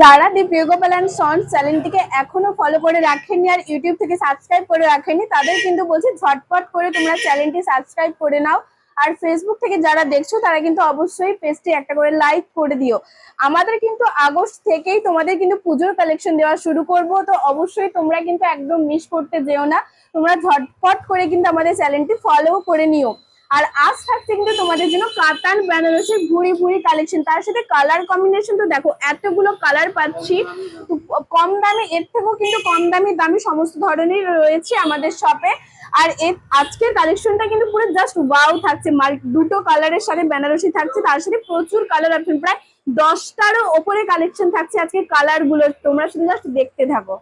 যারা দি Priyagopal and sons চ্যানেলটিকে এখনও ফলো করে রাখেননি আর ইউটিউব থেকে সাবস্ক্রাইব করে রাখেননি, তাদের কিন্তু বলছি ঝটপট করে তোমরা চ্যানেলটি সাবস্ক্রাইব করে নাও। আর ফেসবুক থেকে যারা দেখছ, তারা কিন্তু অবশ্যই পেজটি একটা করে লাইক করে দিও। আমাদের কিন্তু আগস্ট থেকেই তোমাদের কিন্তু পুজোর কালেকশন দেওয়া শুরু করব, তো অবশ্যই তোমরা কিন্তু একদম মিস করতে যেও না। তোমরা ঝটপট করে কিন্তু আমাদের চ্যানেলটি ফলো করে নিও। আর আজ থাকছে কিন্তু তোমাদের জন্য কাতান, বেনারসি ভুড়ি ভুড়ি কালেকশন তার সাথে কালার কম্বিনেশন তো দেখো, এতগুলো কালার পাচ্ছি। কম দামে, এর থেকেও কিন্তু কম দামি দামি সমস্ত ধরনের রয়েছে আমাদের শপে আর এর আজকের কালেকশনটা কিন্তু পুরো জাস্ট ওয়াও থাকছে। মাল, দুটো কালারের সাথে বেনারসি থাকছে। তার সাথে প্রচুর কালার অপশন প্রায় দশটারও ওপরে কালেকশন থাকছে আজকে কালারগুলো। তোমরা শুধু জাস্ট দেখতে থাকো।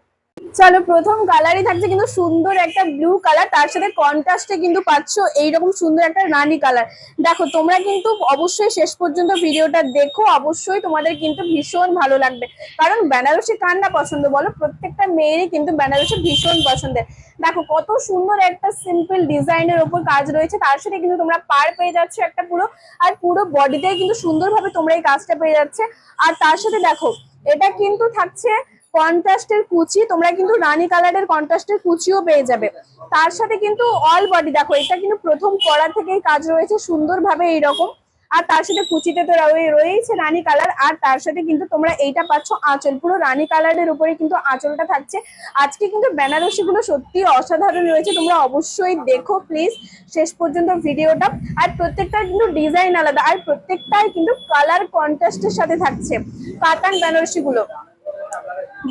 চলো, প্রথম কালারই থাকছে কিন্তু সুন্দর একটা ব্লু কালার তার সাথে কন্ট্রাস্টে কিন্তু পাচ্ছ এইরকম সুন্দর একটা রানী কালার দেখো, তোমরা কিন্তু অবশ্যই শেষ পর্যন্ত ভিডিওটা দেখো, অবশ্যই তোমাদের কিন্তু ভীষণ ভালো লাগবে। কারণ বেনারসি কার না পছন্দ, বলো, প্রত্যেকটা মেয়েরই কিন্তু বেনারসি ভীষণ পছন্দের। দেখো, কত সুন্দর একটা সিম্পল ডিজাইনের ওপর কাজ রয়েছে, তার সাথে কিন্তু তোমরা পার পেয়ে যাচ্ছ একটা পুরো, আর পুরো বডিটাই কিন্তু সুন্দরভাবে তোমরা এই কাজটা পেয়ে যাচ্ছে। আর তার সাথে দেখো, এটা কিন্তু থাকছে কন্ট্রাস্টের কুচি, তোমরা কিন্তু রানী কালারের কন্ট্রাস্টের কুচিও পেয়ে যাবে। তার সাথে কিন্তু অল বডি দেখো, এটা কিন্তু প্রথম করা থেকেই কাজ রয়েছে, সুন্দরভাবে এইরকম। আর তার সাথে কুচিতে তো রয়ে- রয়েছে রানী কালার, আর তার সাথে কিন্তু তোমরা এইটা পাচ্ছ আঁচল। পুরো রানী কালারের উপরে কিন্তু আঁচলটা থাকছে। আজকে কিন্তু বেনারসি গুলো সত্যি অসাধারণ রয়েছে, তোমরা অবশ্যই দেখো প্লিজ শেষ পর্যন্ত ভিডিওটা। আর প্রত্যেকটা কিন্তু ডিজাইন আলাদা, আর প্রত্যেকটাই কিন্তু কালার কন্ট্রাস্টের সাথে থাকছে, কাতান বেনারসি গুলো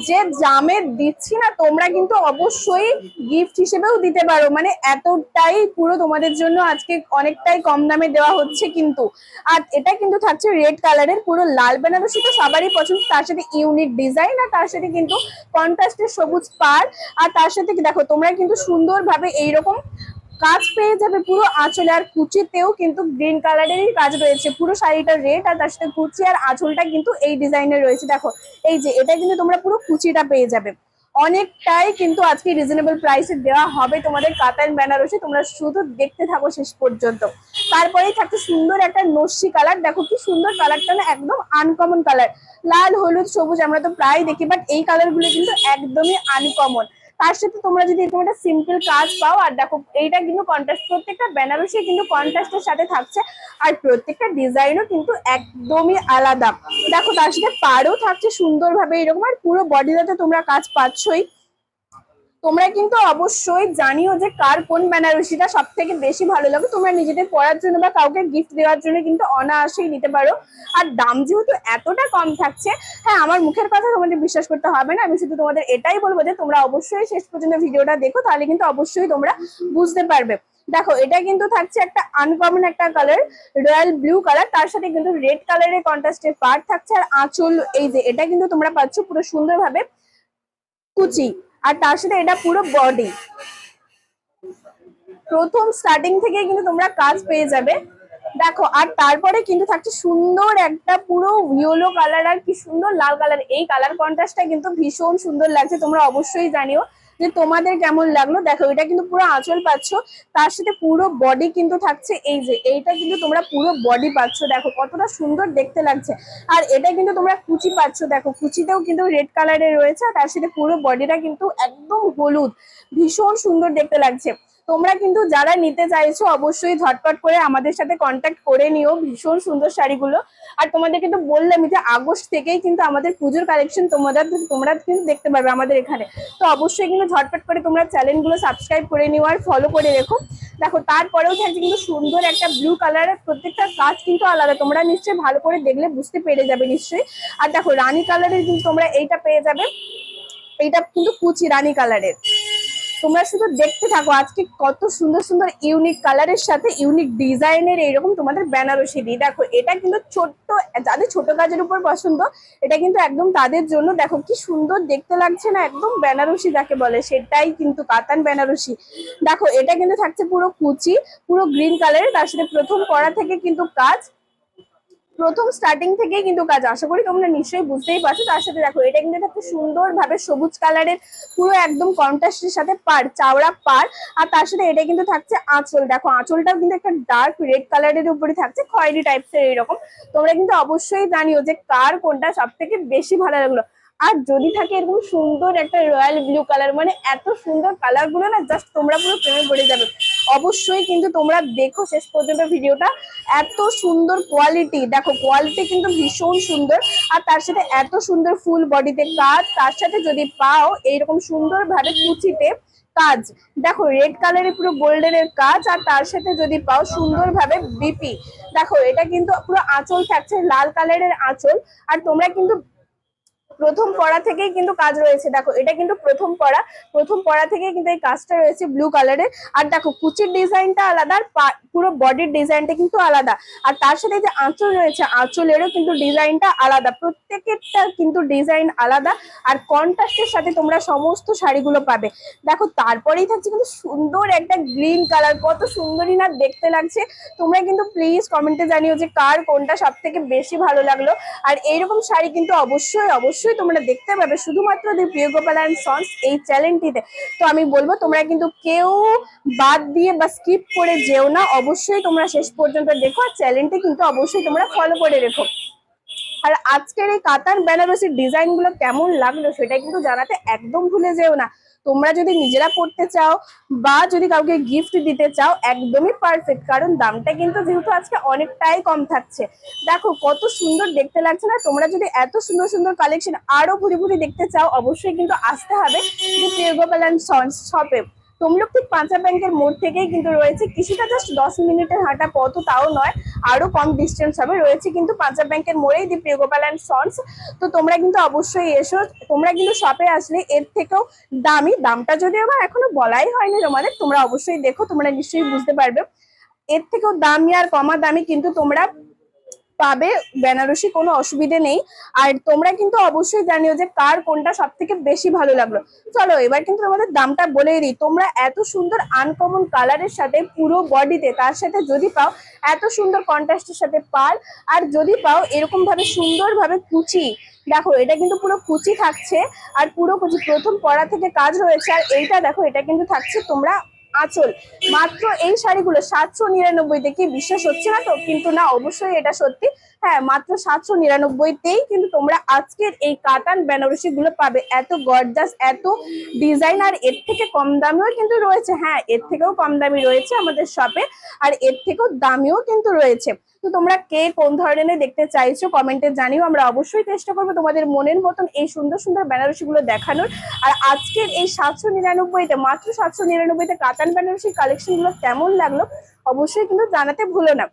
যে জামে দিচ্ছি না, তোমরা কিন্তু অবশ্যই গিফট হিসেবেও দিতে পারো। মানে এতটাই পুরো তোমাদের জন্য আজকে অনেকটাই কম দামে দেওয়া হচ্ছে কিন্তু। আর এটা কিন্তু থাকছে রেড কালারের পুরো লাল বেনারসি তো সবারই পছন্দ। তার সাথে ইউনিক ডিজাইন আর তার সাথে কিন্তু কন্ট্রাস্টের সবুজ পার আর তার সাথে দেখো, তোমরা কিন্তু সুন্দরভাবে এইরকম কাজ পেয়ে যাবে পুরো আঁচলে আর কুচিতেও কিন্তু গ্রিন কালারেরই কাজ রয়েছে। পুরো শাড়িটা রেড আর তার সাথে কুচি আর আঁচলটা কিন্তু এই ডিজাইনের রয়েছে। দেখো, এই যে এটা কিন্তু তোমরা পুরো কুচিটা পেয়ে যাবে। অনেকটাই কিন্তু আজকে রিজনেবল প্রাইসে দেওয়া হবে তোমাদের কাতান বেনারসি। তোমরা শুধু দেখতে থাকো শেষ পর্যন্ত। তারপরেই থাকছে সুন্দর একটা নস্যি কালার দেখো কি সুন্দর কালারটা না, একদম আনকমন কালার লাল, হলুদ, সবুজ আমরা তো প্রায় দেখি বাট এই কালারগুলো কিন্তু একদমই আনকমন তার সাথে তোমরা যদি এরকম একটা সিম্পল কাজ পাও, আর দেখো, এইটা কিন্তু কন্ট্রাস্ট প্রত্যেকটা বেনারসি কিন্তু কন্ট্রাস্টের সাথে থাকছে, আর প্রত্যেকটা ডিজাইনও কিন্তু একদমই আলাদা। দেখো, তার সাথে পাড়ও থাকছে সুন্দরভাবে এরকম, আর পুরো বডিটাতে তোমরা কাজ পাচ্ছই। তোমরা কিন্তু অবশ্যই জানিও যে কার কোন বেনারসিটা সব থেকে বেশি ভালো লাগে। তোমরা নিজেদের পড়ার জন্য বা কাউকে গিফট দেওয়ার জন্য কিন্তু অনায়াসেই নিতে পারো। আর দাম যেহেতু এতটা কম থাকছে হ্যাঁ আমার মুখের কথা তোমাদের বিশ্বাস করতে হবে না। আমি শুধু তোমাদের এটাই বলব যে তোমরা অবশ্যই শেষ পর্যন্ত ভিডিওটা দেখো, তাহলে কিন্তু অবশ্যই তোমরা বুঝতে পারবে। দেখো, এটা কিন্তু থাকছে একটা আনকমন একটা কালার রয়্যাল ব্লু কালার তার সাথে কিন্তু রেড কালারের কন্ট্রাস্টের পার্ট থাকছে। আর আঁচল, এই যে, এটা কিন্তু তোমরা পাচ্ছ পুরো সুন্দরভাবে কুচি। আর তার সাথে এটা পুরো বডি প্রথম স্টার্টিং থেকে কিন্তু তোমরা কাজ পেয়ে যাবে। দেখো, আর তারপরে কিন্তু থাকছে সুন্দর একটা পুরো ইয়েলো কালার আর কি সুন্দর লাল কালার এই কালার কন্ট্রাস্টটা কিন্তু ভীষণ সুন্দর লাগছে, তোমরা অবশ্যই জানিও। যে তোমাদের কেমন লাগল? দেখো, এটা কিন্তু পুরো আঁচল পাচ্ছ। তার সাথে পুরো বডি কিন্তু থাকছে। এই যে, এইটা কিন্তু তোমরা পুরো বডি পাচ্ছ। দেখো, কতটা সুন্দর দেখতে লাগছে। আর এটা কিন্তু তোমরা কুচি পাচ্ছ। দেখো, কুচিতেও কিন্তু রেড কালারের রয়েছে। আর তার সাথে পুরো বডিটা কিন্তু একদম হলুদ। ভীষণ সুন্দর দেখতে লাগছে। তোমরা কিন্তু যারা নিতে চাইছো, অবশ্যই ঝটপট করে আমাদের সাথে কন্ট্যাক্ট করে নিও ভীষণ সুন্দর শাড়িগুলো। আর তোমাদের কিন্তু বললাম যে আগস্ট থেকেই কিন্তু আমাদের পুজোর কালেকশন তোমাদের তোমরা কিন্তু দেখতে পারবে আমাদের এখানে। তো অবশ্যই কিন্তু ঝটপট করে তোমরা চ্যানেলগুলো সাবস্ক্রাইব করে নিও আর ফলো করে রেখো। দেখো, তারপরেও থাকছে কিন্তু সুন্দর একটা ব্লু কালারের প্রত্যেকটা কাজ কিন্তু আলাদা। তোমরা নিশ্চয়ই ভালো করে দেখলে বুঝতে পেরে যাবে নিশ্চয়ই। আর দেখো, রানী কালারের কিন্তু তোমরা এইটা পেয়ে যাবে। এইটা কিন্তু কুচি রানী কালারের তোমরা শুধু দেখতে থাকো, আজকে কত সুন্দর সুন্দর ইউনিক কালারের সাথে ইউনিক ডিজাইনের এইরকম তোমাদের বেনারসি দিই দেখো, এটা কিন্তু ছোট্ট, যাদের ছোট কাজের উপর পছন্দ, এটা কিন্তু একদম তাদের জন্য। দেখো, কি সুন্দর দেখতে লাগছে না, একদম বেনারসি যাকে বলে, সেটাই কিন্তু কাতান বেনারসি। দেখো, এটা কিন্তু থাকছে পুরো কুচি, পুরো গ্রিন কালারের তার সাথে প্রথম করা থেকে কিন্তু কাজ প্রথম স্টার্টিং থেকেই কিন্তু কাজ, আশা করি তোমরা নিশ্চয়ই বুঝতেই পারছ। তার সাথে দেখো, এটা কিন্তু একটা সুন্দর ভাবে সবুজ কালারের পুরো একদম কন্ট্রাস্টের সাথে পার চাওড়া পার আর তার সাথে এটা কিন্তু থাকছে আঁচল। দেখো, আঁচলটাও কিন্তু একটা ডার্ক রেড কালারের উপরে থাকছে, খয়েরি টাইপসের এরকম তোমরা কিন্তু অবশ্যই জানিও যে কার কোনটা সব থেকে বেশি ভালো লাগল। আর যদি থাকে এরকম সুন্দর একটা রয়্যাল ব্লু কালার মানে এত সুন্দর কালারগুলো না জাস্ট তোমরা পুরো প্রেমে পড়ে যাবে। অবশ্যই কিন্তু তোমরা দেখো শেষ পর্যন্ত ভিডিওটা। এত সুন্দর কোয়ালিটি দেখো কোয়ালিটি কিন্তু ভীষণ সুন্দর। আর তার সাথে এত সুন্দর ফুল বডিতে কাজ। তার সাথে যদি পাও এইরকম সুন্দর ভাবে কুচিতে কাজ। দেখো রেড কালারের পুরো গোল্ডেনের কাজ। আর তার সাথে যদি পাও সুন্দরভাবে বিপি দেখো, এটা কিন্তু পুরো আঁচল থাকছে, লাল কালারের আঁচল। আর তোমরা কিন্তু প্রথম পড়া থেকেই কিন্তু কাজ রয়েছে। দেখো, এটা কিন্তু প্রথম পড়া। প্রথম পড়া থেকেই কিন্তু এই কাজটা রয়েছে ব্লু কালারের আর দেখো, কুচির ডিজাইনটা আলাদা, আর পুরো বডির ডিজাইনটা কিন্তু আলাদা। আর তার সাথে যে আঁচল রয়েছে, আঁচলেরও কিন্তু ডিজাইনটা আলাদা। প্রত্যেকেরটা কিন্তু ডিজাইন আলাদা। আর কন্ট্রাস্টের সাথে তোমরা সমস্ত শাড়িগুলো পাবে। দেখো, তারপরেই থাকছে কিন্তু সুন্দর একটা গ্রিন কালার কত সুন্দরই না দেখতে লাগছে। তোমরা কিন্তু প্লিজ কমেন্টে জানিও যে কার কোনটা সব থেকে বেশি ভালো লাগল। আর এইরকম শাড়ি কিন্তু অবশ্যই অবশ্যই তোমরা দেখতে পাবে শুধুমাত্র দি প্রিয় গোপাল অ্যান্ড সন্স এই চ্যানেলটিতে। তো আমি বলব, তোমরা কিন্তু কেউ বাদ দিয়ে বা স্কিপ করে যেও না। অবশ্যই তোমরা শেষ পর্যন্ত দেখো আর চ্যানেলটি কিন্তু অবশ্যই তোমরা ফলো করে রেখো। আর আজকের এই কাতার বেনারসির ডিজাইনগুলো কেমন লাগল সেটা কিন্তু জানাতে একদম ভুলে যেও না। তোমরা যদি নিজেরা পড়তে চাও বা যদি কাউকে গিফট দিতে চাও, একদমই পারফেক্ট কারণ দামটা কিন্তু যেহেতু আজকে অনেকটাই কম থাকছে। দেখো, কত সুন্দর দেখতে লাগছে না? তোমরা যদি এত সুন্দর সুন্দর কালেকশন আরও ভুরি ভুরি দেখতে চাও, অবশ্যই কিন্তু আসতে হবে যে প্রিয়গোপাল অ্যান্ড সন্স শপে তমলুক ঠিক পাঁচা ব্যাংকের মোড় থেকেই কিন্তু রয়েছে। কিছুটা জাস্ট দশ মিনিটের হাঁটা পথ, তাও নয়, আরও কম ডিস্টেন্স হবে। রয়েছে কিন্তু পাঁচা ব্যাংকের মোড়েই দি প্রিয়গোপাল অ্যান্ড সন্স। তো তোমরা কিন্তু অবশ্যই এসো। তোমরা কিন্তু শপে আসলে এর থেকেও দামি। দামটা যদিও বা এখনও বলাই হয়নি তোমাদের, তোমরা অবশ্যই দেখো, তোমরা নিশ্চয়ই বুঝতে পারবে। এর থেকেও দামি আর কমা দামি কিন্তু তোমরা পাবে, বেনারসি কোনো অসুবিধে নেই। আর তোমরা কিন্তু অবশ্যই জানিও যে কার কোনটা সব থেকে বেশি ভালো লাগল। চলো, এবার কিন্তু তোমাদের দামটা বলে দিই। তোমরা এত সুন্দর আনকমন কালারের সাথে পুরো বডিতে তার সাথে যদি পাও, এত সুন্দর কন্ট্রাস্টের সাথে পাল। আর যদি পাও এরকম ভাবে সুন্দর ভাবে কুচি। দেখো, এটা কিন্তু পুরো কুচি থাকছে। আর পুরো কুচি, প্রথম পড়া থেকে কাজ রয়েছে। আর এইটা দেখো, এটা কিন্তু থাকছে তোমরা আঁচল। মাত্র এই শাড়িগুলো সাতশো নিরানব্বইতে কি বিশ্বাস হচ্ছে না তো? কিন্তু না, অবশ্যই এটা সত্যি। হ্যাঁ মাত্র সাতশো নিরানব্বইতেই কিন্তু তোমরা আজকের এই কাতান বেনারসি গুলো পাবে। এত গর্জাস এত ডিজাইন আর এর থেকে কম দামেও কিন্তু রয়েছে। হ্যাঁ এর থেকেও কম দামি রয়েছে আমাদের শপে আর এর থেকেও দামিও কিন্তু রয়েছে। তো তোমরা কে কোন ধরনের দেখতে চাইছো কমেন্টে জানিও। আমরা অবশ্যই চেষ্টা করব তোমাদের মনের মতন এই সুন্দর সুন্দর বেনারসি গুলো দেখানোর। আর আজকের এই সাতশো নিরানব্বইতে, মাত্র সাতশো নিরানব্বইতে কাতান বেনারসির কালেকশনগুলো কেমন লাগল, অবশ্যই কিন্তু জানাতে ভুলো না।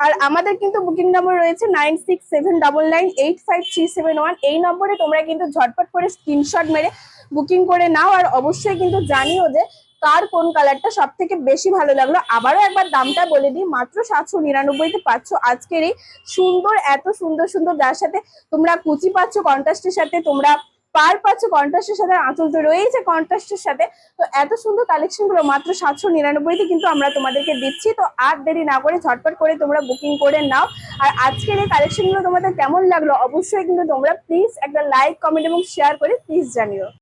আর আমাদের কিন্তু বুকিং নম্বর রয়েছে nine six seven double nine eight five three seven one এই নম্বরে তোমরা কিন্তু ঝটপট করে স্ক্রিনশট মেরে বুকিং করে নাও আর অবশ্যই কিন্তু জানিও যে কার কোন কালারটা সব থেকে বেশি ভালো লাগল। আবারও একবার দামটা বলে দিই, মাত্র সাতশো নিরানব্বইতে পাচ্ছ আজকের এই সুন্দর, এত সুন্দর সুন্দর যার সাথে তোমরা কুচি পাচ্ছ কন্ট্রাস্টের সাথে তোমরা পার পাচ্ছ কন্ট্রাস্টের সাথে আঁচল তো রয়েছে কন্ট্রাস্টের সাথে। তো এত সুন্দর কালেকশনগুলো মাত্র সাতশো নিরানব্বইতে কিন্তু আমরা তোমাদেরকে দিচ্ছি। তো আর দেরি না করে ঝটপট করে তোমরা বুকিং করে নাও। আর আজকের এই কালেকশনগুলো তোমাদের কেমন লাগল অবশ্যই কিন্তু তোমরা প্লিজ একটা লাইক কমেন্ট এবং শেয়ার করে প্লিজ জানিও।